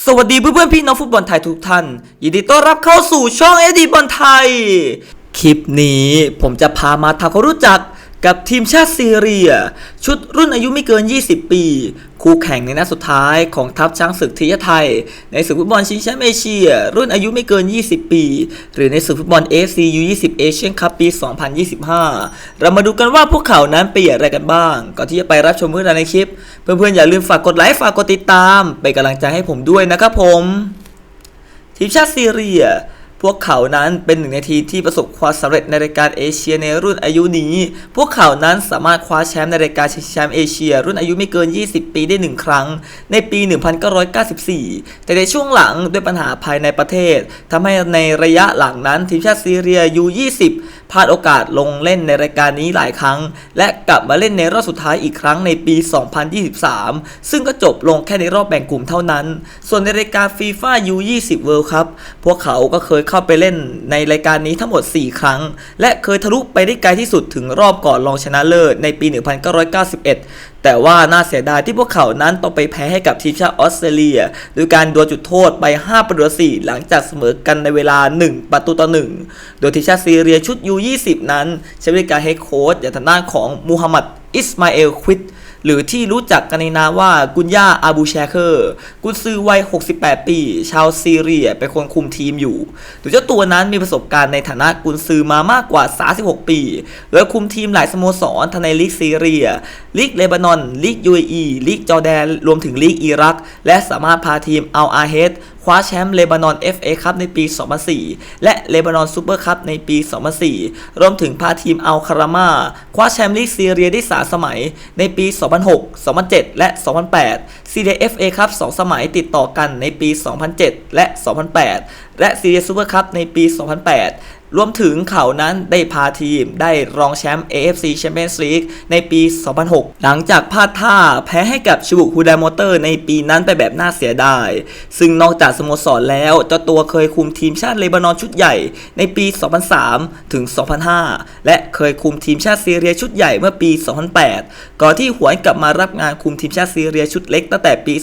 สวัสดีเพื่อนๆพี่น้องฟุตบอลไทยทุกท่าน ยินดีต้อนรับเข้าสู่ช่องเอดีบอลไทย คลิปนี้ผมจะพามาทำความรู้จัก กับทีมชาติซีเรีย ชุดรุ่นอายุไม่เกิน 20 ปี คู่แข่งในนัดสุดท้ายของทัพช้างศึกทียไทย ในศึกฟุตบอลชิงแชมป์เอเชีย รุ่นอายุไม่เกิน 20 ปี หรือในศึกฟุตบอล ACU 20 Asian Cup ปี 2025 เรามาดูกันว่าพวกเขานั้นเปลี่ยนอะไรกันบ้าง ก่อนที่จะไปรับชมเรื่องราวในคลิป เพื่อนๆอย่าลืมฝากกดไลค์ฝากกดติดตาม เป็นกำลังใจให้ผมด้วยนะครับผม ทีมชาติซีเรีย พวกเขานั้นเป็นหนึ่งในทีมที่ประสบความสำเร็จในรายการเอเชียในรุ่นอายุนี้ พวกเขานั้นสามารถคว้าแชมป์ในรายการชิงแชมป์เอเชีย รุ่นอายุไม่เกิน 20 ปีได้หนึ่งครั้ง ในปี 1994 แต่ในช่วงหลังด้วยปัญหาภายในประเทศทำให้ในระยะหลังนั้นทีมชาติซีเรียยู20 พลาดโอกาสลงเล่นในรายการนี้หลายครั้ง และกลับมาเล่นในรอบสุดท้ายอีกครั้งในปี 2023 ซึ่งก็จบลงแค่ในรอบแบ่งกลุ่มเท่านั้น ส่วนในรายการ FIFA U20 World Cup พวกเขาก็เคยเข้าไปเล่นในรายการนี้ทั้งหมด 4 ครั้ง และเคยทะลุไปได้ไกลที่สุดถึงรอบก่อนรองชนะเลิศในปี 1991 แต่ว่าน่าเสียดายที่พวกเขานั้นต้องไปแพ้ให้กับทีมชาติออสเตรเลียโดยการดวลจุดโทษไป 5 ประตูต่อ4หลังจากเสมอกันในเวลา 1 ประตูต่อ 1 โดยทีมชาติซีเรียชุด U20 นั้นใช้บริการเฮดโค้ชอย่างทางด้านของมูฮัมหมัดอิสมาเอลควิด หรือที่รู้จักกันในนามว่ากุนย่าอาบูแชเคอร์ กุนซือวัย 68 ปี ชาวซีเรียเป็นคนคุมทีมอยู่โดยเจ้าตัวนั้นมีประสบการณ์ในฐานะกุนซือมามากกว่า 36 ปีโดยคุมทีมหลายสโมสรทั้งในลีกซีเรีย ลีกเลบานอน ลีกยูเอีลีกจอร์แดน รวมถึงลีกอิรัก และสามารถพาทีมเอัลอาเฮดคว้าแชมป์เลบานอน FA ครับในปี 2004 และเลบานอนซูเปอร์คัพในปี 2004 รวมถึงพาทีมอัลคารามาคว้าแชมป์ลีกซีเรียได้ 3 สมัย ในปี 2006 2007 และ 2008 ซีเรีย FA ครับ 2 สมัยติดต่อกันในปี 2007 และ 2008 และซีเรียซูเปอร์คัพในปี 2008 รวมถึงเขานั้นได้พาทีมได้รองแชมป์ AFC Champions League ในปี 2006 หลังจากพลาดท่าแพ้ให้กับชิบุฮูดามอเตอร์ในปีนั้นไปแบบน่าเสียดาย ซึ่งนอกจากสโมสรแล้วเจ้าตัวเคยคุมทีมชาติเลบานอนชุดใหญ่ในปี 2003 ถึง 2005 และเคยคุมทีมชาติซีเรียชุดใหญ่เมื่อปี 2008 ก่อนที่หวนกลับมารับงานคุมทีมชาติซีเรียชุดเล็กตั้งแต่ปี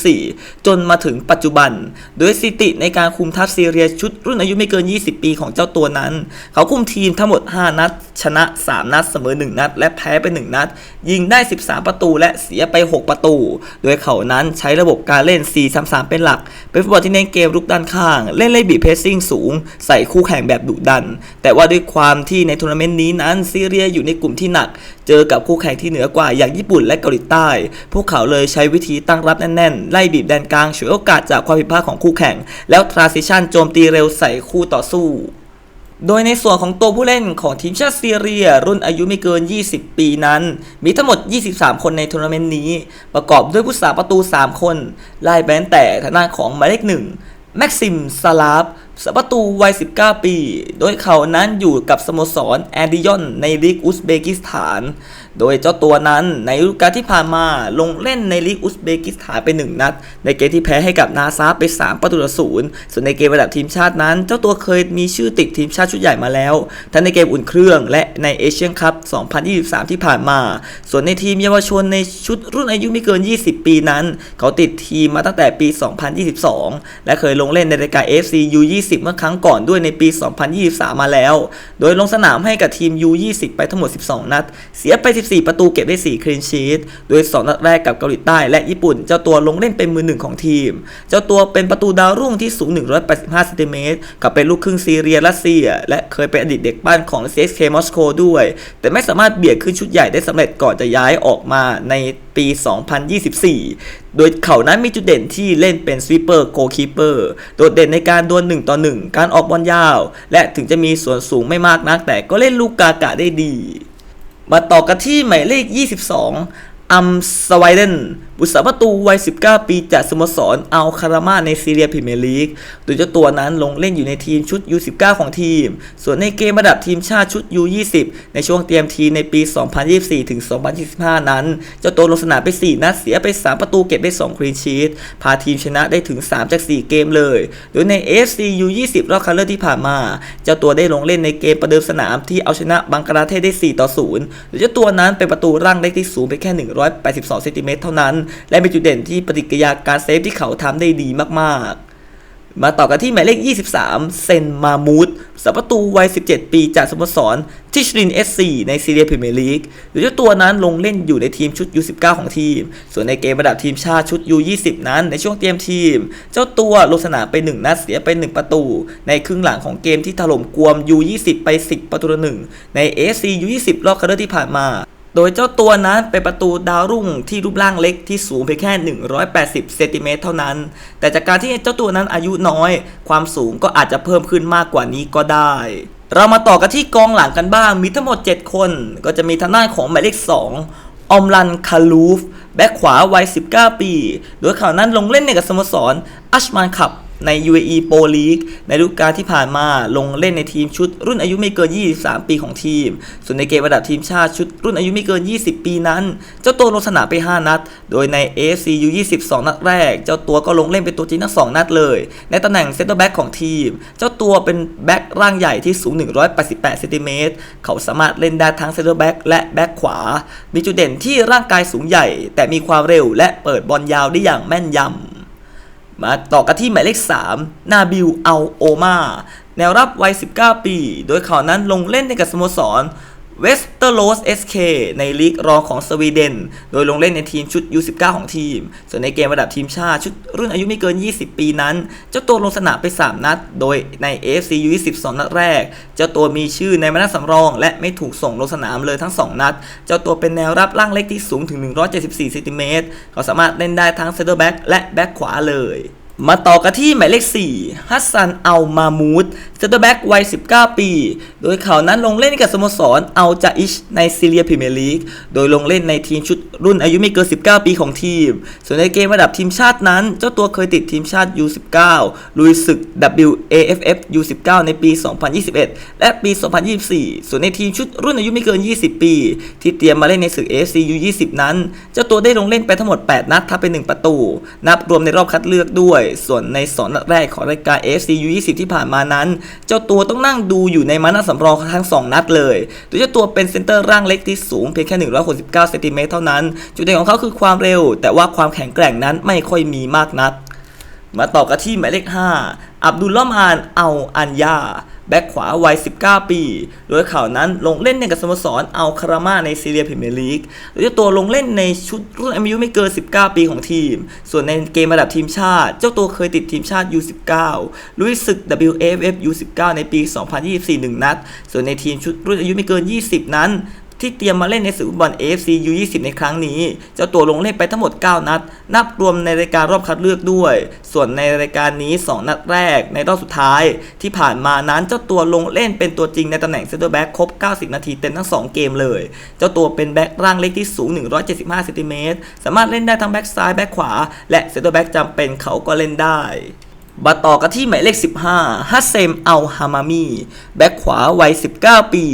2024 จนมาถึงปัจจุบัน โดยสิติในการคุมทัพซีเรียชุดรุ่นอายุไม่เกิน 20 ปีของเจ้าตัวนั้น เขาคุมทีมทั้งหมด 5 นัด ชนะ 3 นัด เสมอ 1 นัด และแพ้ไป 1 นัด ยิงได้ 13 ประตูและเสียไป 6 ประตู โดยเขานั้นใช้ระบบการเล่น 4-3-3 เป็นหลัก เป็นฟุตบอลที่เน้นเกมรุกด้านข้าง เล่นเล่บีเพสซิ่งสูง ใส่คู่แข่งแบบดุดัน แต่ว่าด้วยความที่ในทัวร์นาเมนต์นี้นั้นซีเรียอยู่ในกลุ่มที่หนัก เจอกับคู่แข่งที่เหนือกว่าอย่างญี่ปุ่นและเกาหลีใต้ พวกเขาเลยใช้วิธีตั้งรับแน่นๆ ไล่บีบแดนกลางฉวยโอกาสจากความผิดพลาดของคู่แข่ง แล้วทรานซิชันโจมตีเร็วใส่คู่ต่อสู้ โดยในส่วนของตัวผู้เล่นของทีมชาติซีเรีย รุ่นอายุไม่เกิน 20 ปีนั้น มีทั้งหมด 23 คนในทัวร์นาเมนต์นี้ ประกอบด้วยผู้สาประตู 3 คนไล่แบนแต่ทางด้านของหมายเลขหนึ่งแม็กซิมซาลาฟสประตูวัย 19 ปี โดยเขานั้นอยู่กับสโมสรแอดิยอนในลีกอุซเบกิสถาน โดยเจ้าตัวนั้นในฤดูกาลที่ผ่านมาลงเล่นในลีกอุซเบกิสถานไป 1 นัด ในเกมที่แพ้ให้กับนาซาไป 3 ประตูต่อศูนย์ส่วนในเกมระดับทีมชาตินั้น เจ้าตัวเคยมีชื่อติดทีมชาติชุดใหญ่มาแล้ว ทั้งในเกมอุ่นเครื่องและในเอเชียนคัพ 2023 ที่ผ่านมา ส่วนในทีมเยาวชนในชุดรุ่นอายุไม่เกิน 20 ปีนั้น เขาติดทีมมาตั้งแต่ปี 2022 และเคยลงเล่นในรายการ FC U20 เมื่อครั้งก่อนด้วยในปี 2023 มาแล้ว โดยลงสนามให้กับทีม U20 ไปทั้งหมด 12 นัด เสียไป14ประตูเก็บได้ 4 คลีนชีตโดย 2 นัดแรกกับเกาหลีใต้และญี่ปุ่น เจ้าตัวลงเล่นเป็นมือหนึ่งของทีม เจ้าตัวเป็นประตูดาวรุ่งที่สูง 185เซนติเมตรกับเป็นลูกครึ่งซีเรียรัสเซีย และเคยเป็นอดีตเด็กบ้านของ CSK มอสโกด้วย แต่ไม่สามารถเบียดขึ้นชุดใหญ่ได้สำเร็จก่อนจะย้ายออกมาในปี 2024 โดยเขานั้นมีจุดเด่นที่เล่นเป็นสวีปเปอร์โกคีเปอร์ โดดเด่นในการดวล1ต่อ 1 การออกบอลยาว และถึงจะมีส่วนสูงไม่มากนัก แต่ก็เล่นลูกกากะได้ดี มาต่อกันที่หมายเลข 22 อัมสไวเดน บุษาประตูวัย 19 ปีจากสโมสรอัลคารามาในซีเรียพรีเมียร์ลีก โดยเจ้าตัวนั้นลงเล่นอยู่ในทีมชุด U19 ของทีม ส่วนในเกมระดับทีมชาติชุด U20 ในช่วงเตรียมทีมในปี 2024ถึง2025 นั้น เจ้าตัวลงสนามไป 4 นัดเสียไป 3 ประตูเก็บได้ 2 คลีนชีตพาทีมชนะได้ถึง 3 จาก 4 เกมเลย โดยใน AFC U20 รอบคัดเลือกที่ผ่านมา เจ้าตัวได้ลงเล่นในเกมประเดิมสนามที่เอาชนะบังกลาเทศได้ 4 ต่อ 0 โดยเจ้าตัวนั้นเป็นประตูร่างเล็กที่สูงไปแค่ 182เซนติเมตรเท่านั้นและมีจุดเด่นที่ปฏิกิริยาการเซฟที่เขาทำได้ดีมากๆ มาต่อกันที่หมายเลข 23 เซนมามูดสัประตูวัย 17 ปีจากสโมสรทิชริน SC ในซีเรียพรีเมียร์ลีกโดยเจ้าตัวนั้นลงเล่นอยู่ในทีมชุด U19 ของทีม ส่วนในเกมระดับทีมชาติชุด U20 นั้นในช่วงเตรียมทีม เจ้าตัวลงสนามไป 1 นัดเสียไป 1 ประตู ในครึ่งหลังของเกมที่ถล่มกวม U20 ไป 10 ประตูต่อหนึ่งใน AFC U20 รอบคัดเลือกที่ผ่านมา โดยเจ้าตัวนั้นเป็นประตูดาวรุ่งที่รูปร่างเล็กที่สูงเพียงแค่ 180 เซนติเมตรเท่านั้น แต่จากการที่เจ้าตัวนั้นอายุน้อย ความสูงก็อาจจะเพิ่มขึ้นมากกว่านี้ก็ได้ เรามาต่อกันที่กองหลังกันบ้าง มีทั้งหมด 7 คน ก็จะมีทางด้านของหมายเลข 2ออมรันคาลูฟ แบ็คขวาวัย 19 ปี โดยเขานั้นลงเล่นในกับสโมสรอัชมานคับ ใน UAE Pro League ในฤดูกาลที่ผ่านมาลงเล่นในทีมชุดรุ่นอายุไม่เกิน 23 ปีของทีม ส่วนในเกมระดับทีมชาติชุดรุ่นอายุไม่เกิน 20 ปีนั้น เจ้าตัวลงสนามไป 5 นัด โดยใน AFC U20 2นัดแรก เจ้าตัวก็ลงเล่นเป็นตัวจริงทั้ง 2 นัดเลย ในตำแหน่งเซนเตอร์แบ็กของทีม เจ้าตัวเป็นแบ็กร่างใหญ่ที่สูง 188เซนติเมตรเขาสามารถเล่นได้ทั้งเซนเตอร์แบ็กและแบ็กขวา มีจุดเด่นที่ร่างกายสูงใหญ่ แต่มีความเร็วและเปิดบอลยาวได้อย่างแม่นยำ มาต่อกันที่หมายเลข 3 นาบิล อัลโอมา แนวรับวัย 19 ปี โดยเขานั้นลงเล่นในกับสโมสร เวสเตอร์โ s ส SK ในลีกรองของสวีเดน โดยลงเล่นในทีมชุด U19 ของทีม ส่วนในเกมระดับทีมชาติชุดรุ่นอายุไม่เกิน 20 ปีนั้น เจ้าตัวลงสนามไป 3 นัด โดยใน AFC U20 2นัดแรก เจ้าตัวมีชื่อในมานัดสำรอง และไม่ถูกส่งลงสนามเลยทั้ง 2 นัด เจ้าตัวเป็นแนวรับร่างเล็กที่สูงถึง 174เซนติเมตรเขาสามารถเล่นได้ทั้งเซนเตอร์แบ็กและแบ็กขวาเลย มาต่อกันที่หมายเลข 4 ฮัสซัน อัล มามูดเซนเตอร์แบ็กวัย 19 ปี โดยเขานั้นลงเล่นกับสโมสรอัลจาอิชในซีเรียพรีเมียร์ลีก โดยลงเล่นในทีมชุดรุ่นอายุไม่เกิน 19 ปีของทีม ส่วนในเกมระดับทีมชาตินั้น เจ้าตัวเคยติดทีมชาติ U19 ลุยศึก WAFF U19 ในปี 2021 และปี 2024 ส่วนในทีมชุดรุ่นอายุไม่เกิน 20 ปี ที่เตรียมมาเล่นในศึก AFC U20 นั้น เจ้าตัวได้ลงเล่นไปทั้งหมด 8 นัดทับไป 1 ประตู นับรวมในรอบคัดเลือกด้วยส่วนในสอนแรกของรายการ AFC U20 ที่ผ่านมานั้น เจ้าตัวต้องนั่งดูอยู่ในมานัดสำรองทั้ง 2 นัดเลยโดยเจ้าตัวเป็นเซนเตอร์ร่างเล็กที่สูงเพียงแค่ 169เซนติเมตรเท่านั้น จุดเด่นของเขาคือความเร็ว แต่ว่าความแข็งแกร่งนั้นไม่ค่อยมีมากนัก มาต่อกันที่หมายเลข 5 อับดุลลอมานเอาอันยา แบ็คขวาวัย 19 ปี โดยข่าวนั้นลงเล่นในกับสโมสรอัลคารามาในซีเรียพรีเมียร์ลีกโดยเจ้าตัวลงเล่นในชุดรุ่นอายุไม่เกิน 19 ปีของทีม ส่วนในเกมระดับทีมชาติ เจ้าตัวเคยติดทีมชาติ U19 ลุยศึก WFF U19 ในปี 2024 1 นัด ส่วนในทีมชุดรุ่นอายุไม่เกิน 20 นั้น ที่เตรียมมาเล่นในศึกฟุตบอล AFC U20 ในครั้งนี้ เจ้าตัวลงเล่นไปทั้งหมด 9 นัด นับรวมในรายการรอบคัดเลือกด้วย ส่วนในรายการนี้ 2 นัดแรกในรอบสุดท้าย ที่ผ่านมานั้นเจ้าตัวลงเล่นเป็นตัวจริงในตำแหน่งเซนเตอร์แบ็กครบ 90 นาทีเต็มทั้ง 2 เกมเลย เจ้าตัวเป็นแบ็กร่างเล็กที่สูง 175เซนติเมตรสามารถเล่นได้ทั้งแบ็กซ้ายแบ็กขวา และเซนเตอร์แบ็กจำเป็นเขาก็เล่นได้ มาต่อกันที่หมายเลข 15ฮัสเซมอัลฮามามีแบ็คขวาวัย 19 ปี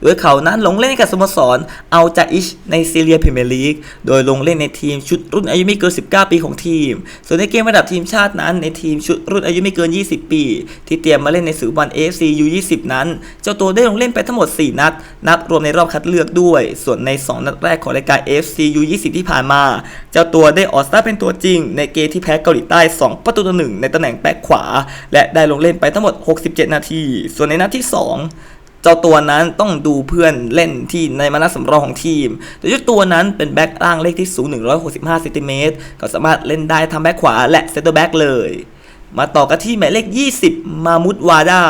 โดยเขานั้นลงเล่นกับสโมสรอัลจาอิชในซีเรียพรีเมียร์ลีก โดยลงเล่นในทีมชุดรุ่นอายุไม่เกิน 19 ปีของทีม ส่วนในเกมระดับทีมชาตินั้นในทีมชุดรุ่นอายุไม่เกิน 20 ปี ที่เตรียมมาเล่นในศึกบอล AFC U20 นั้น เจ้าตัวได้ลงเล่นไปทั้งหมด 4 นัด นับรวมในรอบคัดเลือกด้วย ส่วนใน 2 นัดแรกของรายการ AFC U20 ที่ผ่านมา เจ้าตัวได้ออกสตาร์เป็นตัวจริง ในเกมที่แพ้เกาหลีใต้ 2 ประตูต่อหนึ่งในตำแหน่งบ็คขวา และได้ลงเล่นไปทั้งหมด 67 นาที ส่วนในนัดที่ 2 เจ้าตัวนั้นต้องดูเพื่อนเล่นที่ในมานัสสำรองของทีมโดยเจ้าตัวนั้นเป็นแบ็คร่างเลขที่สูง 165เซนติเมตรก็สามารถเล่นได้ทั้งแบ็คขวาและเซนเตอร์แบ็กเลย มาต่อกันที่หมายเลข 20 มามุดวาดา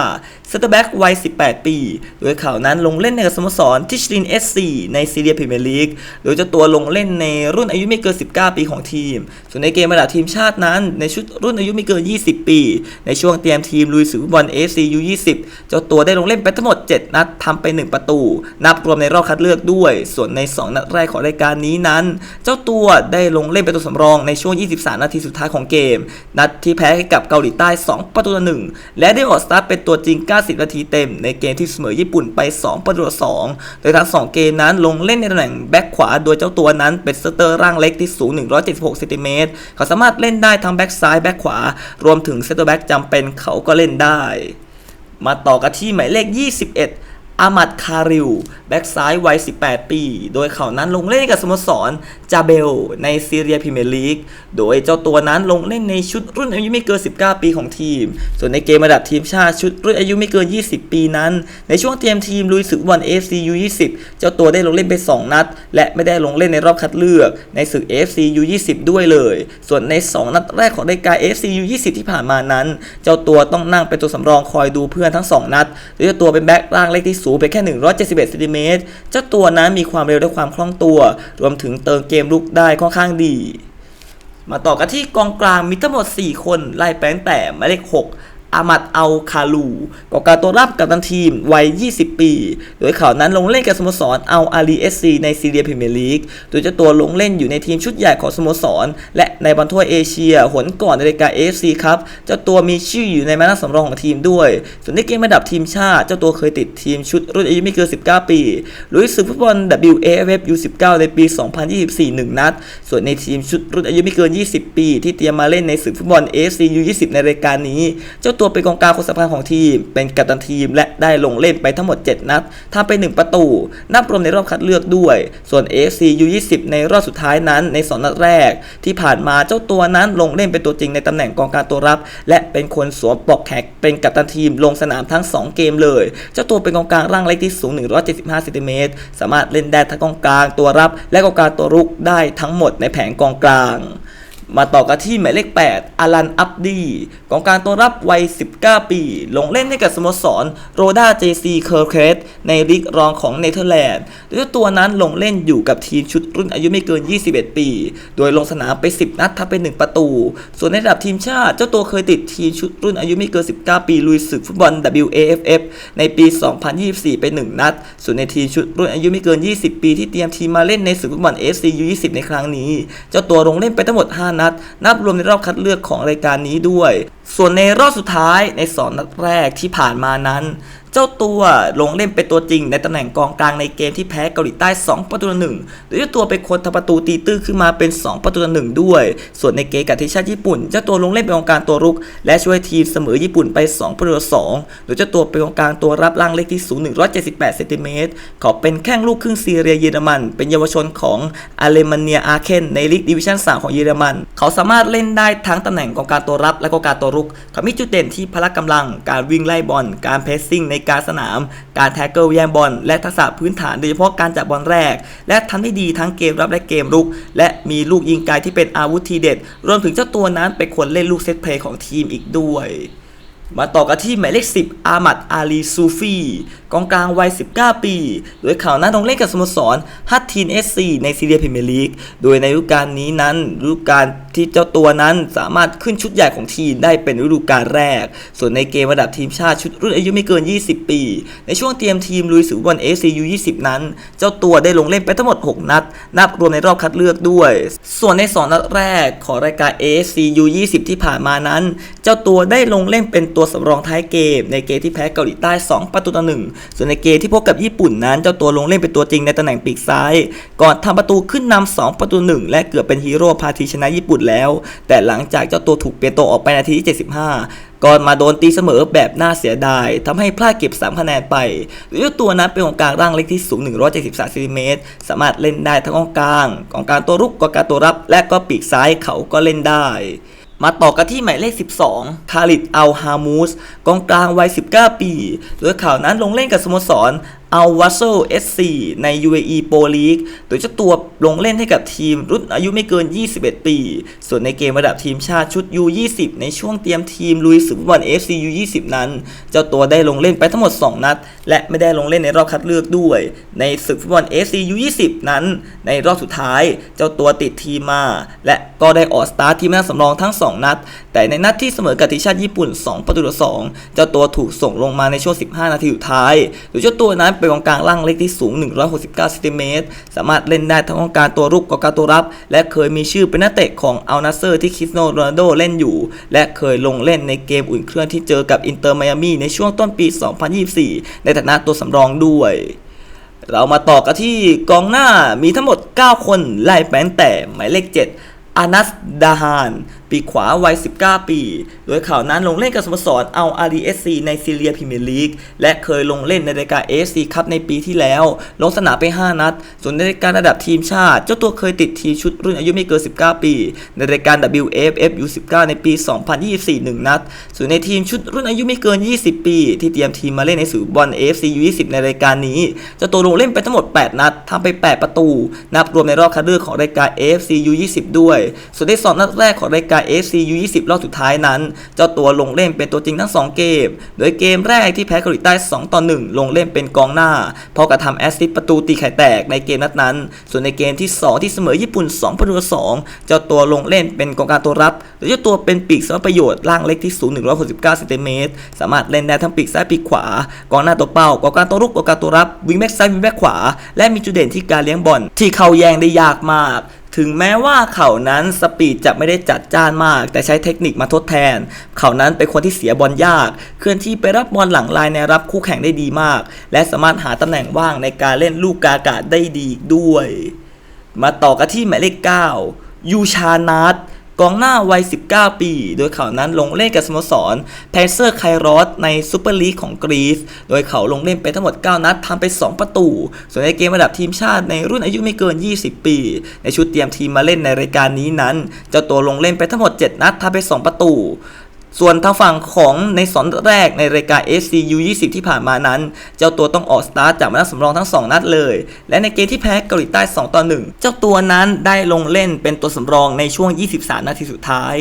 เซนเตอร์แบ็กวัย 18 ปี โดยเขานั้นลงเล่นในสโมสรทิชลิน SC ในซีเรียพรีเมียร์ลีก โดยเจ้าตัวลงเล่นในรุ่นอายุไม่เกิน 19 ปีของทีม ส่วนในเกมระดับทีมชาตินั้น ในชุดรุ่นอายุไม่เกิน 20 ปี ในช่วงเตรียมทีมลุยศึกฟุตบอล AFC U20 เจ้าตัวได้ลงเล่นไปทั้งหมด 7 นัดทำไป 1 ประตู นับรวมในรอบคัดเลือกด้วย ส่วนใน 2 นัดแรกของรายการนี้นั้น เจ้าตัวได้ลงเล่นเป็นตัวสำรองในช่วง 23 นาทีสุดท้ายของเกม นัดที่แพ้ให้กับเกาหลีใต้ 2 ประตูต่อหนึ่งและได้ออกสตาร์ทเป็นตัวจริง90 นาทีเต็ม ในเกมที่เสมอญี่ปุ่นไป 2 ประตูต่อ2โดยทั้ง 2 เกมนั้นลงเล่นในตำแหน่งแบ็คขวา โดยเจ้าตัวนั้นเป็นสเตอร์ร่างเล็กที่สูง 176เซนติเมตรเขาสามารถเล่นได้ทั้งแบ็คซ้ายแบ็คขวา รวมถึงเซตเตอร์แบ็คจำเป็นเขาก็เล่นได้ มาต่อกันที่หมายเลข 21 อามัดคาริลแบ็กซ้ายวัย 18 ปี โดยเขานั้นลงเล่นกับสโมสรจาเบล ในซีเรียพรีเมียร์ลีก โดยเจ้าตัวนั้นลงเล่นในชุดรุ่นอายุไม่เกิน 19 ปีของทีม ส่วนในเกมระดับทีมชาติชุดรุ่นอายุไม่เกิน 20 ปีนั้น ในช่วงเตรียมทีมลุยศึกบอล AFC U20 เจ้าตัวได้ลงเล่นไป 2 นัด และไม่ได้ลงเล่นในรอบคัดเลือกในศึก AFC U20 ด้วยเลย ส่วนใน 2 นัดแรกของรายการ AFC U20 ที่ผ่านมานั้น เจ้าตัวต้องนั่งเป็นตัวสำรองคอยดูเพื่อนทั้ง 2 นัดโดยเจ้าตัวเป็นแบ็คร่างเล็กที่สูงไปแค่ 171เซนติเมตรเจ้าตัวนั้นมีความเร็วและความคล่องตัว รวมถึงเติมเกมลุกได้ค่อนข้างดี มาต่อกันที่กองกลางมีทั้งหมด 4 คนไล่แป้งแต่หมายเลข6 อามัดเอาคาลูกอกางตัวรับกับตันทีมวัย 20 ปี โดยเขานั้นลงเล่นกับสโมสรเอาอาลีเอสซีในซีเรียพรีเมียร์ลีก โดยเจ้าตัวลงเล่นอยู่ในทีมชุดใหญ่ของสโมสร และในบอลถ้วยเอเชียหนก่อนในรายการ AFC ครับเจ้าตัวมีชื่ออยู่ในมานักสำรองของทีมด้วย ส่วนในเกมระดับทีมชาติ เจ้าตัวเคยติดทีมชุดรุ่นอายุไม่เกิน 19 ปีลุยศึกฟุตบอล WAFF U19 ในปี 2024หนึ่งนัด ส่วนในทีมชุดรุ่นอายุไม่เกิน 20 ปี ที่เตรียมมาเล่นในศึกฟุตบอล AFC U20 ในรายการนี้เจ้าตัวเป็นกองกลางคนสำคัญของทีม เป็นกัปตันทีม และได้ลงเล่นไปทั้งหมด 7 นัดทำไป 1 ประตู นับรวมในรอบคัดเลือกด้วย ส่วน AFC U20 ในรอบสุดท้ายนั้นใน2นัดแรก ที่ผ่านมาเจ้าตัวนั้นลงเล่นเป็นตัวจริงในตำแหน่งกองกลางตัวรับ และเป็นคนสวมปลอกแขกเป็นกัปตันทีมลงสนามทั้ง 2 เกมเลย เจ้าตัวเป็นกองกลางร่างเล็กที่สูง 175เซนติเมตรสามารถเล่นได้ทั้งกองกลางตัวรับ และกองกลางตัวรุกได้ทั้งหมดในแผงกองกลาง มาต่อกันที่หมายเลข 8 อารันอับดีกองกลางตัวรับวัย 19 ปี ลงเล่นให้กับสโมสรโรดาเจซีเคอร์เคสในลีกรองของเนเธอร์แลนด์โดยเจ้าตัวนั้นลงเล่นอยู่กับทีมชุดรุ่นอายุไม่เกิน 21 ปี โดยลงสนามไป 10 นัดทับไป 1 ประตู ส่วนในระดับทีมชาติ เจ้าตัวเคยติดทีมชุดรุ่นอายุไม่เกิน 19 ปี ลุยศึกฟุตบอล WAFF ในปี 2024 ไป 1 นัด ส่วนในทีมชุดรุ่นอายุไม่เกิน 20 ปีที่เตรียมทีมมาเล่นในศึกฟุตบอล FC U20 ในครั้งนี้ เจ้าตัวลงเล่นไปทั้งหมด 5นัด นับรวมในรอบคัดเลือกของรายการนี้ด้วย ส่วนในรอบสุดท้ายใน2นัดแรกที่ผ่านมานั้น เจ้าตัวลงเล่นเป็นตัวจริงในตำแหน่งกองกลางในเกมที่แพ้เกาหลีใต้ 2 ประตูต่อหนึ่งโดยเจ้าตัวเป็นคนทำประตูตีตื้นขึ้นมาเป็น 2 ประตูต่อหนึ่งด้วย ส่วนในเกมกับทีมชาติญี่ปุ่น เจ้าตัวลงเล่นเป็นกองกลางตัวรุก และช่วยทีมเสมอญี่ปุ่นไป 2 ประตูต่อสองโดยเจ้าตัวเป็นกองกลางตัวรับร่างเล็กที่สูง 178เซนติเมตรเขาเป็นแข้งลูกครึ่งซีเรียเยอรมัน เป็นเยาวชนของอาเลมาเนียอาเคนในลีกดิวิชั่น3ของเยอรมัน เขาสามารถเล่นได้ทั้งตำแหน่งกองกลางตัวรับและกองกลางตัวรุกเขามีจุดเด่นที่พละกำลัง การวิ่งไล่บอล การเพรสซิ่งในการสนาม การแท็กเกิลแย่งบอล และทักษะพื้นฐานโดยเฉพาะการจับบอลแรก และทำได้ดีทั้งเกมรับและเกมรุก และมีลูกยิงไกลที่เป็นอาวุธทีเด็ด รวมถึงเจ้าตัวนั้นเป็นคนเล่นลูกเซตเพลย์ของทีมอีกด้วย มาต่อกันที่หมายเลข 10 อามัดอาลีซูฟีกองกลางวัย 19 ปี โดยเขาวนั้นลงเล่นกับสโมสรฮัตทีนเอสซีในซีเรียพรีเมียร์ลีก โดยในฤดูกาลนี้นั้นฤดูกาลที่เจ้าตัวนั้นสามารถขึ้นชุดใหญ่ของทีมได้เป็นฤดูกาลแรก ส่วนในเกมระดับทีมชาติชุดรุ่นอายุไม่เกิน 20 ปี ในช่วงเตรียมทีมลุยศึกบอล ACU 20 นั้น เจ้าตัวได้ลงเล่นไปทั้งหมด 6 นัด นับรวมในรอบคัดเลือกด้วย ส่วนใน2นัดแรกของรายการ ACU 20 ที่ผ่านมานั้น เจ้าตัวได้ลงเล่นเป็นตัวสำรองท้ายเกม ในเกมที่แพ้เกาหลีใต้ 2 ประตูต่อหนึ่งส่วนในเกมที่พบกับญี่ปุ่นนั้นเจ้าตัวลงเล่นเป็นตัวจริงในตำแหน่งปีกซ้าย ก่อนทำประตูขึ้นนำ2ประตูหนึ่งและเกือบเป็นฮีโร่พาทีชนะญี่ปุ่นแล้ว แต่หลังจากเจ้าตัวถูกเปลี่ยนตัวออกไปนาทีที่ 75ก่อนมาโดนตีเสมอแบบน่าเสียดายทำให้พลาดเก็บ 3 คะแนนไปยเจ้าตัวนั้นเป็นของกลางร่างเล็กที่สูง 173ซนติเมตรสามารถเล่นได้ทั้งกองกลางกองกลางตัวรุกกองกลางตัวรับ และก็ปีกซ้ายเขาก็เล่นได้ มาต่อกันที่หมายเลข 12 คาริดอัลฮามูสกองกลางวัย 19 ปี โดยข่าวนั้นลงเล่นกับสโมสรอัลวัสโซเอสซีใน UAE Pro League โดยเจ้าตัวลงเล่นให้กับทีมรุ่นอายุไม่เกิน 21 ปี ส่วนในเกมระดับทีมชาติชุด U20 ในช่วงเตรียมทีมลุยศึกฟุตบอล FC U20 นั้น เจ้าตัวได้ลงเล่นไปทั้งหมด 2 นัด และไม่ได้ลงเล่นในรอบคัดเลือกด้วย ในศึกฟุตบอล FC U20 นั้น ในรอบสุดท้าย เจ้าตัวติดทีมมา และก็ได้ออกสตาร์ททีมหน้าสำรองทั้ง 2 นัด แต่ในนัดที่เสมอกับทีมชาติญี่ปุ่น 2 ประตูต่อ 2 เจ้าตัวถูกส่งลงมาในช่วง 15 นาทีสุดท้ายโดยเจ้าตัวนั้นเป็นกองกลางร่างเล็กที่สูง 169เซนติเมตรสามารถเล่นได้ทั้งกองกลางตัวรุกกองกลางตัวรับ และเคยมีชื่อเป็นนักเตะของอัลนาเซอร์ที่คริสโนโรนัลโดเล่นอยู่ และเคยลงเล่นในเกมอุ่นเครื่องที่เจอกับอินเตอร์ไมอามีในช่วงต้นปี 2024 ในฐานะตัวสำรองด้วยเรามาต่อกันที่กองหน้ามีทั้งหมด 9 คนไล่แปนแต่หมายเลข 7 อานัสดาฮานปีกขวาวัย 19 ปี โดยเขาวนั้นลงเล่นกับสโมสรเอา RDSC ในซีเรียพรีเมียร์ลีก และเคยลงเล่นในรายการ AFC คัพในปีที่แล้ว ลงสนามไป 5 นัด ส่วนในรายการระดับทีมชาติ เจ้าตัวเคยติดทีมชุดรุ่นอายุไม่เกิน 19 ปี ในรายการ WFF U19 ในปี 2024 1 นัด ส่วนในทีมชุดรุ่นอายุไม่เกิน 20 ปี ที่เตรียมทีมมาเล่นในสื่อบอล AFC U20 ในรายการนี้ เจ้าตัวลงเล่นไปทั้งหมด 8 นัดทำไป 8 ประตู นับรวมในรอบคัดเลือกของรายการ AFC U20 ด้วยส่วนในสองนัดแรกของรายการ AFC U20 รอบสุดท้ายนั้น เจ้าตัวลงเล่นเป็นตัวจริงทั้ง 2 เกม โดยเกมแรกที่แพ้เกาหลีใต้ 2 ต่อ 1 ลงเล่นเป็นกองหน้าพอกระทำแอสซิสต์ประตูตีไข่แตกในเกมนัดนั้น ส่วนในเกมที่ 2 ที่เสมอญี่ปุ่น2ประตูต่อ2เจ้าตัวลงเล่นเป็นกองกลางตัวรับโดยเจ้าตัวเป็นปีกสำหรับประโยชน์ร่างเล็กที่สูง 169เซนติเมตรสามารถเล่นได้ทั้งปีกซ้ายปีกขวากองหน้าตัวเป้ากองกลางตัวรุกกองกลางตัวรับวิงแบ็กซ้ายวิงแบ็กขวา และมีจุดเด่นที่การเลี้ยงบอลที่เขาแยงได้ยากมาก ถึงแม้ว่าเขานั้นสปีดจะไม่ได้จัดจ้านมาก แต่ใช้เทคนิคมาทดแทน เขานั้นเป็นคนที่เสียบอลยาก เคลื่อนที่ไปรับบอลหลังลายในรับคู่แข่งได้ดีมาก และสามารถหาตำแหน่งว่างในการเล่นลูกกากาศได้ดีด้วย มาต่อกันที่หมายเลข9ยูชานาท กองหน้าวัย 19 ปี โดยเขานั้นลงเล่นกับสโมสรแพเซอร์ไครอสในซูเปอร์ลีกของกรีซ โดยเขาลงเล่นไปทั้งหมด 9 นัดทำไป 2 ประตู ส่วนในเกมระดับทีมชาติในรุ่นอายุไม่เกิน 20 ปี ในชุดเตรียมทีมมาเล่นในรายการนี้นั้น เจ้าตัวลงเล่นไปทั้งหมด 7 นัดทำไป 2 ประตู ส่วนทางฝั่งของในสอนแรกในรายการ SCU 20 ที่ผ่านมานั้น เจ้าตัวต้องออกสตาร์ทจากมานักสำรองทั้ง 2 นัดเลย และในเกมที่แพ้เกาหลีใต้2ต่อ1เจ้าตัวนั้นได้ลงเล่นเป็นตัวสำรองในช่วง 23 นาทีสุดท้าย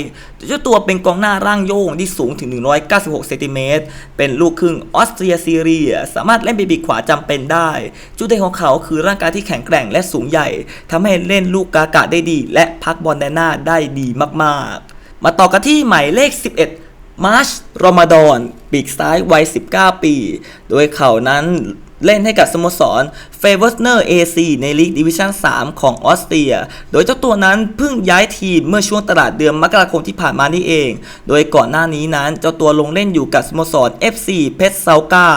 เจ้าตัวเป็นกองหน้าร่างโยงที่สูงถึง 196 เซนติเมตร เป็นลูกครึ่งออสเตรียซีเรีย สามารถเล่นปีกขวาจำเป็นได้ จุดเด่นของเขาคือร่างกายที่แข็งแกร่งและสูงใหญ่ทำให้เล่นลูกกากะได้ดี และพักบอลแดนหน้าได้ดีมากๆ มาต่อกันที่หมายเลข 11 มาร์ชรอมฎอนปีกซ้ายวัย 19 ปี โดยเขานั้น เล่นให้กับสโมสรเฟเวอร์เนอร์เอซีในลีกดิวิชั่น 3 ของออสเตรีย โดยเจ้าตัวนั้นเพิ่งย้ายทีมเมื่อช่วงตลาดเดือนมกราคมที่ผ่านมานี่เอง โดยก่อนหน้านี้นั้นเจ้าตัวลงเล่นอยู่กับสโมสร FC เพชรเซากา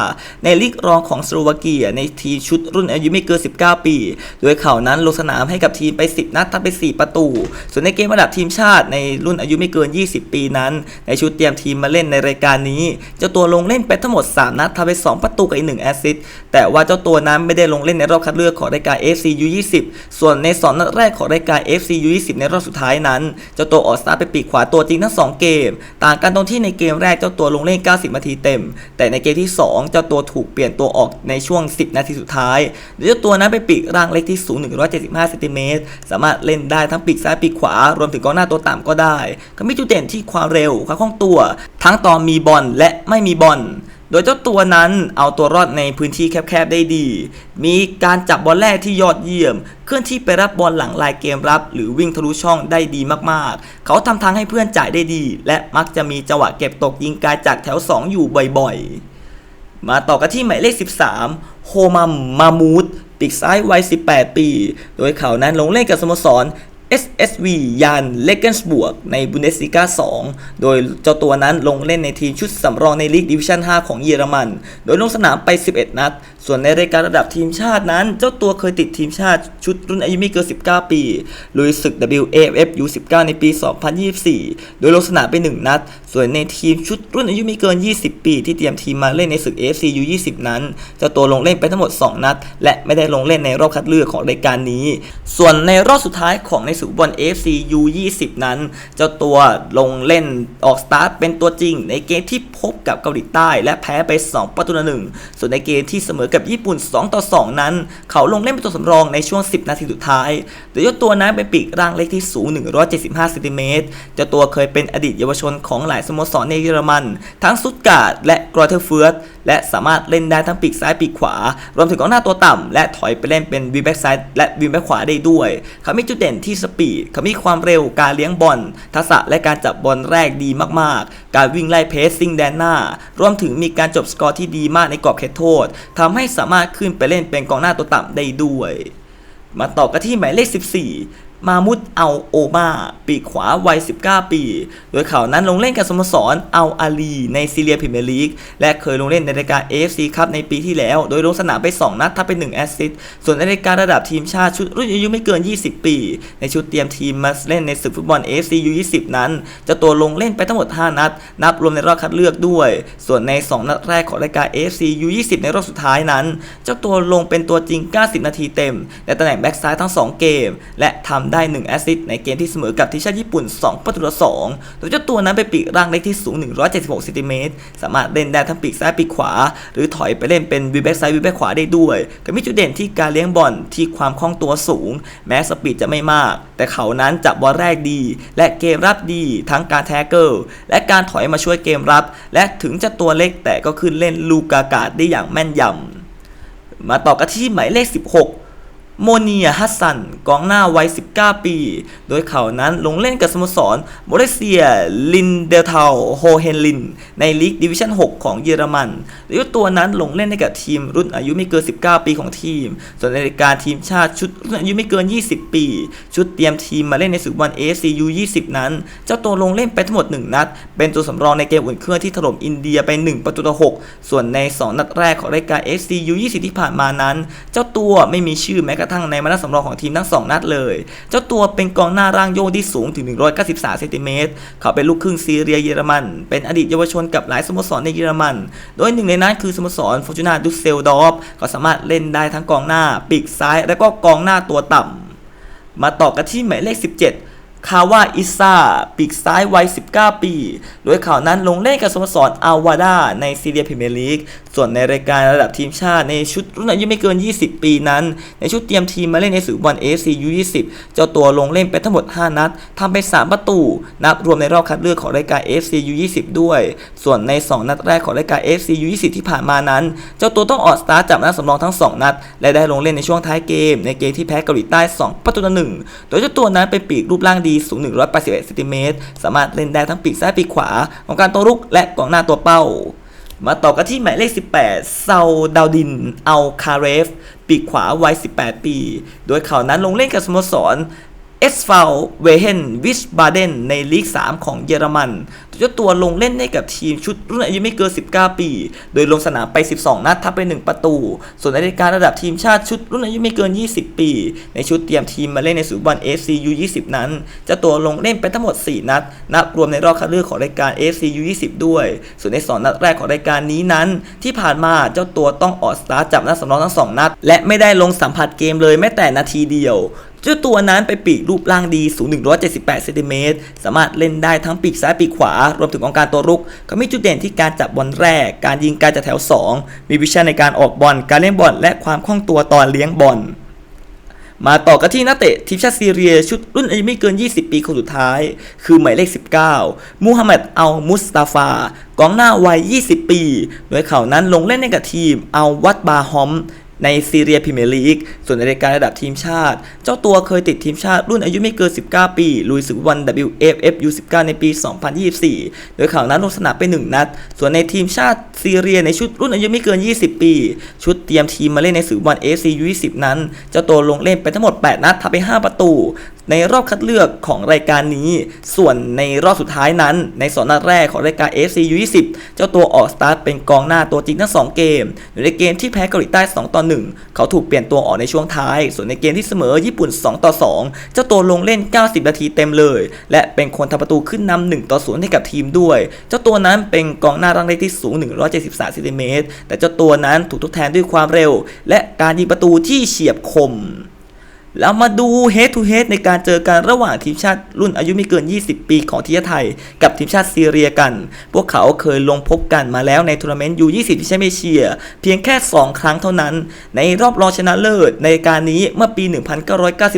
ในลีกรองของสโลวาเกีย ในทีมชุดรุ่นอายุไม่เกิน 19 ปี โดยเขานั้นลงสนามให้กับทีมไป 10 นัดทำไป 4 ประตู ส่วนในเกมระดับทีมชาติในรุ่นอายุไม่เกิน 20 ปีนั้น ในชุดเตรียมทีมมาเล่นในรายการนี้ เจ้าตัวลงเล่นไปทั้งหมด 3 นัดทำไป 2 ประตูกับอีก1แอสซิสต์แต่ว่าเจ้าตัวนั้นไม่ได้ลงเล่นในรอบคัดเลือกของรายการ FC U20 ส่วนในสองนัดแรกของรายการ FC U20 ในรอบสุดท้ายนั้น เจ้าตัวออกสตาร์ไปปีกขวาตัวจริงทั้ง 2 เกม ต่างกันตรงที่ในเกมแรกเจ้าตัวลงเล่น 90 นาทีเต็ม แต่ในเกมที่ 2 เจ้าตัวถูกเปลี่ยนตัวออกในช่วง 10 นาทีสุดท้ายโดยเจ้าตัวนั้นไปปีกร่างเล็กที่สูง 175เซนติเมตรสามารถเล่นได้ทั้งปีกซ้ายปีกขวารวมถึงกองหน้าตัวต่ำก็ได้เขามีจุดเด่นที่ความเร็วความคล่องตัว ทั้งตอนมีบอลและไม่มีบอล โดยเจ้าตัวนั้นเอาตัวรอดในพื้นที่แคบๆได้ดี มีการจับบอลแรกที่ยอดเยี่ยม เคลื่อนที่ไปรับบอลหลังลายเกมรับ หรือวิ่งทะลุช่องได้ดีมากๆ เขาทำทางให้เพื่อนจ่ายได้ดี และมักจะมีจังหวะเก็บตกยิงไกลจากแถว 2 อยู่บ่อยๆ มาต่อกันที่หมายเลข 13 โฮมัมมามูดปีกซ้ายวัย 18 ปี โดยเขานั้นลงเล่นกับสโมสร SSV ยานเลเกนส์บวกในบุนเดสลิกา2 โดยเจ้าตัวนั้นลงเล่นในทีมชุดสำรองในลีกดิวิชั่น 5 ของเยอรมัน โดยลงสนามไป 11 นัด ส่วนในรายการระดับทีมชาตินั้น เจ้าตัวเคยติดทีมชาติชุดรุ่นอายุไม่เกิน 19 ปี ลุยศึก WAFF U19 ในปี 2024 โดยลงสนามไป 1 นัด ส่วนในทีมชุดรุ่นอายุไม่เกิน 20 ปี ที่เตรียมทีมมาเล่นในศึก AFC U20 นั้น เจ้าตัวลงเล่นไปทั้งหมด 2 นัด และไม่ได้ลงเล่นในรอบคัดเลือกของรายการนี้ ส่วนในรอบสุดท้ายของในศึกบอล AFC U20 นั้น เจ้าตัวลงเล่นออกสตาร์ทเป็นตัวจริง ในเกมที่พบกับเกาหลีใต้ และแพ้ไป 2 ประตูต่อหนึ่งส่วนในเกมที่เสมอกับญี่ปุ่น 2 ต่อ 2 นั้น เขาลงเล่นเป็นตัวสำรองในช่วง 10 นาทีสุดท้ายโดยเจ้าตัวนั้นเป็นปีกร่างเล็กที่สูง 175เซนติเมตรเจ้าตัวเคยเป็นอดีตเยาวชนของหลายสโมสรในเยอรมัน ทั้งซุตการ์ดและกรอเทอร์เฟิร์ตและสามารถเล่นได้ทั้งปีกซ้ายปีกขวา รวมถึงกองหน้าตัวต่ำและถอยไปเล่นเป็นวีแบ็กซ้ายและวีแบ็กขวาได้ด้วย เขามีจุดเด่นที่สปีด เขามีความเร็วการเลี้ยงบอล ทักษะและการจับบอลแรกดีมากๆ การวิ่งไล่เพสซิ่งแดนหน้า รวมถึงมีการจบสกอร์ที่ดีมากในกรอบเขตโทษทำให้สามารถขึ้นไปเล่นเป็นกองหน้าตัวต่ำได้ด้วย มาต่อกันที่หมายเลข 14 มามุดเอาโอบาปีกขวาวัย 19 ปี โดยเขานั้นลงเล่นกับสโมสรเอาอาลีในซีเรียพรีเมียร์ลีก และเคยลงเล่นในรายการ AFC ครับในปีที่แล้ว โดยลงสนามไป 2 นัดทับเป็น1แอสซิสต์ส่วนในรายการระดับทีมชาติชุดรุ่นอายุไม่เกิน 20 ปี ในชุดเตรียมทีมมาเล่นในศึกฟุตบอล AFC U20 นั้นจะตัวลงเล่นไปทั้งหมด 5 นัด นับรวมในรอบคัดเลือกด้วย ส่วนใน 2 นัดแรกของรายการ AFC U20 ในรอบสุดท้ายนั้นเจ้าตัวลงเป็นตัวจริง 90 นาทีเต็มในตำแหน่งแบ็กซ้ายทั้ง 2 เกม และทำได้ 1 แอสซิสต์ในเกมที่เสมอกับทีมชาติญี่ปุ่น 2 ประตูต่อ 2 โดยเจ้าตัวนั้นเป็นปีกร่างเล็กที่สูง 176เซนติเมตรสามารถเล่นได้ทั้งปีกซ้ายปีกขวา หรือถอยไปเล่นเป็นวีแบ็กซ้ายวีแบ็กขวาได้ด้วยก็มีจุดเด่นที่การเลี้ยงบอลที่ความคล่องตัวสูง แม้สปีดจะไม่มาก แต่เขานั้นจับบอลแรกดี และเกมรับดีทั้งการแท็กเกิลและการถอยมาช่วยเกมรับ และถึงจะตัวเล็กแต่ก็ขึ้นเล่นลูกากาดได้อย่างแม่นยำมาต่อกันที่หมายเลข 16 โมเนียฮัสซันกองหน้าวัย 19 ปี โดยเขานั้นลงเล่นกับสโมสรโมเรเซีย ลินเดลเทาโฮเฮนลิน ในลีกดิวิชั่น 6 ของเยอรมันโดยตัวนั้นลงเล่นให้กับทีมรุ่นอายุไม่เกิน 19 ปีของทีม ส่วนในรายการทีมชาติชุดรุ่นอายุไม่เกิน 20 ปี ชุดเตรียมทีมมาเล่นในศึกบอล AFC U20 นั้น เจ้าตัวลงเล่นไปทั้งหมด 1 นัด เป็นตัวสำรองในเกมอุ่นเครื่องที่ถล่มอินเดียไป 1 ประตูต่อ 6 ส่วนใน 2 นัดแรกของรายการ AFC U20 ที่ผ่านมานั้น เจ้าตัวไม่มีชื่อแม้กระทั่งในมาตรสำรองของทีมทั้ง 2 นัดเลย เจ้าตัวเป็นกองหน้าร่างโยงที่สูงถึง 193เซนติเมตรเขาเป็นลูกครึ่งซีเรียเยอรมัน เป็นอดีตเยาวชนกับหลายสโมสรในเยอรมัน โดยหนึ่งในนั้นคือสโมสรฟอร์จูนาดุสเซลดอร์ฟเขาสามารถเล่นได้ทั้งกองหน้าปีกซ้าย และก็กองหน้าตัวต่ำมาต่อกันที่หมายเลข 17 คาวาอิซาปีกซ้ายวัย 19 ปี โดยเขาวนั้นลงเล่นกับสโมสรอาวาดาในซีเรียพรีเมียร์ลีก ส่วนในรายการระดับทีมชาติในชุดรุ่นอายุไม่เกิน 20 ปีนั้น ในชุดเตรียมทีมมาเล่นในศึกบอล AFC U20 เจ้าตัวลงเล่นไปทั้งหมด 5 นัดทำไป 3 ประตู นับรวมในรอบคัดเลือกของรายการ AFC U20 ด้วย ส่วนใน 2 นัดแรกของรายการ AFC U20 ที่ผ่านมานั้น เจ้าตัวต้องออกสตาร์จากนัดสำรองทั้ง 2 นัด และได้ลงเล่นในช่วงท้ายเกม ในเกมที่แพ้เกาหลีใต้ 2 ประตูต่อหนึ่งโดยเจ้าตัวนั้นเป็นปีกรูปร่างดีสูง 181เซนติเมตรสามารถเล่นได้ทั้งปีกซ้ายปีกขวา ของการตัวรุกและกองหน้าตัวเป้า มาต่อกันที่หมายเลข 18 เซาดาวดิน เอาคาเรฟ ปีกขวาวัย 18 ปี โดยเขานั้นลงเล่นกับสโมสรเอสฟาลเวเฮนวิชบาเดนในลีก 3 ของเยอรมัน เจ้าตัวลงเล่นให้กับทีมชุดรุ่นอายุไม่เกิน 19 ปี โดยลงสนามไป 12 นัดทับไป 1 ประตู ส่วนในรายการระดับทีมชาติชุดรุ่นอายุไม่เกิน 20 ปี ในชุดเตรียมทีมมาเล่นในสุบอล AFC U20 นั้นเจ้าตัวลงเล่นไปทั้งหมด 4 นัด นับรวมในรอบคัดเลือกของรายการ AFC U20 ด้วย ส่วนใน 2 นัดแรกของรายการนี้นั้น ที่ผ่านมาเจ้าตัวต้องออกสตาร์จับนัดสำรองทั้ง 2 นัด และไม่ได้ลงสัมผัสเกมเลยแม้แต่นาทีเดียวเจ้าตัวนั้นไปปีกรูปร่างดี สูง 178 เซนติเมตร สามารถเล่นได้ทั้งปีกซ้ายปีกขวารวมถึงองค์การตัวรุก ก็มีจุดเด่นที่การจับบอลแรก การยิงการจัดแถว 2 มีวิชั่นในการออกบอล การเล่นบอลและความคล่องตัวตอนเลี้ยงบอลมาต่อกันที่นักเตะทีมชาติซีเรียชุดรุ่นอายุไม่เกิน 20 ปีคนสุดท้าย คือหมายเลข 19 มูฮัมหมัดอัลมุสตาฟากองหน้าวัย 20 ปี โดยเขานั้นลงเล่นในกับทีมอัลวัตบาฮอม ในซีเรียพรีเมียร์ลีก ส่วนในรายการระดับทีมชาติ เจ้าตัวเคยติดทีมชาติรุ่นอายุไม่เกิน 19 ปี ลุยศึกวัน WFF U19 ในปี 2024 โดยเขานั้นลงสนามไป 1 นัด ส่วนในทีมชาติซีเรียในชุดรุ่นอายุไม่เกิน 20 ปี ชุดเตรียมทีมมาเล่นในศึกวัน AFC U20 นั้น เจ้าตัวลงเล่นไปทั้งหมด 8 นัดทำไป 5 ประตู ในรอบคัดเลือกของรายการนี้ ส่วนในรอบสุดท้ายนั้น ในสองนัดแรกของรายการ F.C.U.20 เจ้าตัวออกสตาร์ทเป็นกองหน้าตัวจริงทั้ง 2 เกมโดยในเกมที่แพ้เกาหลีใต้ 2 ต่อ 1 เขาถูกเปลี่ยนตัวออกในช่วงท้าย ส่วนในเกมที่เสมอญี่ปุ่น 2 ต่อ 2 เจ้าตัวลงเล่น 90 นาทีเต็มเลย และเป็นคนทำประตูขึ้นนำ1ต่อ0ให้กับทีมด้วย เจ้าตัวนั้นเป็นกองหน้าร่างเล็กที่สูง 173เซนติเมตรแต่เจ้าตัวนั้นถูกทดแทนด้วยความเร็ว และการยิงประตูที่เฉียบคม แล้วมาดู head to head ในการเจอกันระหว่างทีมชาติรุ่นอายุไม่เกิน 20 ปีของทีมชาติไทย กับทีมชาติซีเรียกัน พวกเขาเคยลงพบกันมาแล้วในทัวร์นาเมนต์ U20 ที่แชมป์เอเชียเพียงแค่ 2 ครั้งเท่านั้น ในรอบรองชนะเลิศในการนี้เมื่อปี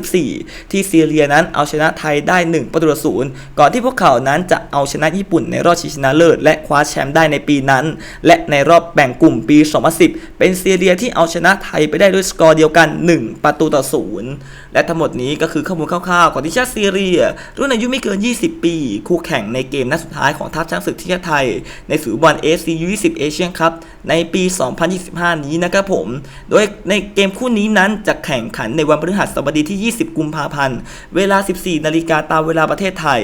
1994 ที่ซีเรียนั้นเอาชนะไทยได้ 1 ประตูต่อศูนย์ก่อนที่พวกเขานั้นจะเอาชนะญี่ปุ่นในรอบชิงชนะเลิศและคว้าแชมป์ได้ในปีนั้น และในรอบแบ่งกลุ่มปี 2010 เป็นซีเรียที่เอาชนะไทยไปได้ด้วยสกอร์เดียวกัน 1 ประตูต่อศูนย์และทั้งหมดนี้ก็คือข้อมูลคร่าวๆของทีมชาติซีเรีย รุ่นอายุไม่เกิน 20 ปี คู่แข่งในเกมนัดสุดท้ายของทัพช้างศึกทีมชาติไทย ในสือบอล ACU 20 เอเชียนคัพในปี 2025 นี้นะครับผม โดยในเกมคู่นี้นั้นจะแข่งขันในวันพฤหัสบดีที่ 20 กุมภาพันธ์ เวลา 14 นาฬิกาตามเวลาประเทศไทย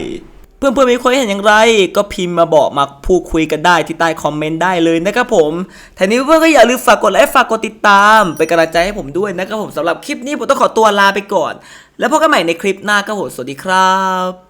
เพื่อนๆมีความเห็นอย่างไร ก็พิมพ์มาบอกมาพูดคุยกันได้ที่ใต้คอมเมนต์ได้เลยนะครับผมทีนี้เพื่อนก็อย่าลืมฝากกดไลค์ฝากกดติดตามเป็นกำลังใจให้ผมด้วยนะครับผมสำหรับคลิปนี้ผมต้องขอตัวลาไปก่อน แล้วพบกันใหม่ในคลิปหน้าครับผมสวัสดีครับ